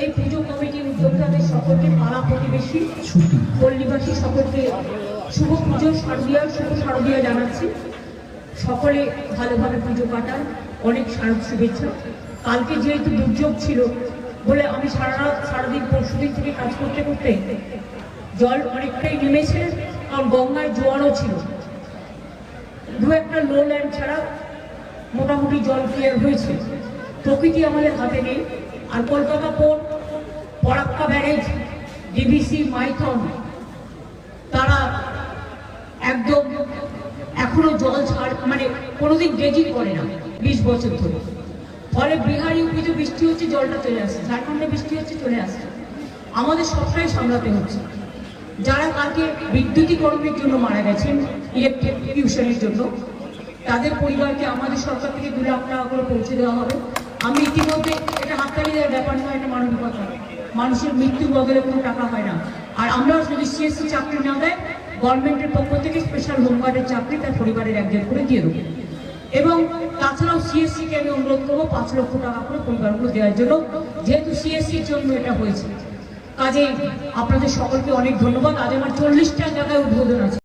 এই পুজো কমিটির উদ্যোক্তাদের সকলকে পাড়া প্রতিবেশী পল্লীবাসী সকলকে শুভ পুজো শারদীয়া শুভ শারদীয়া জানাচ্ছি। সকলে ভালোভাবে পুজো কাটান অনেক শারদ শুভেচ্ছা। কালকে যেহেতু দুর্যোগ ছিল বলে আমি সারা রাত সারাদিন পরশুদিন থেকে কাজ করতে করতে জল অনেকটাই নেমেছে কারণ গঙ্গায় জোয়ারও ছিল। দু একটা লো ল্যান্ড ছাড়া মোটামুটি জল ক্লিয়ার হয়েছে। প্রকৃতি আমাদের হাতে নেই। আর Kolkata port, Farakka barrage DVC Maithon, তারা একদম এখনও জল ছাড় মানে কোনোদিন গেজি করে না বিশ বছর ধরে। ফলে বিহারি উপজে বৃষ্টি হচ্ছে, জলটা চলে আসছে, ঝাড়খণ্ডে বৃষ্টি হচ্ছে, চলে আসছে। আমাদের সবটাই সামলাতে হচ্ছে। যারা কালকে বিদ্যুতীকরণের জন্য মারা গেছেন ইলেকট্রিকিউশনের জন্য, তাদের পরিবারকে, আমাদের সরকার থেকে দু লাখ টাকা করে পৌঁছে দেওয়া হবে। আমি ইতিমধ্যে এটা হাততালি দেওয়ার ব্যাপার নয়, এটা মানবিকতা মানুষের মৃত্যুর বদলে কোনো টাকা হয় না। আর আমরা যদি সিএসসি চাকরি না দেয়, গভর্নমেন্টের পক্ষ থেকে স্পেশাল হোমগার্ডের চাকরি তার পরিবারের একজন করে দিয়ে দেবো। এবং তাছাড়াও সিএসসি কে আমি অনুরোধ করব, পাঁচ লক্ষ টাকা করে পরিবারগুলো দেওয়ার জন্য। যেহেতু সিএসসির জন্য এটা হয়েছে। কাজে আপনাদের সকলকে অনেক ধন্যবাদ। আজ আমার চল্লিশটা জায়গায় উদ্বোধন আছে।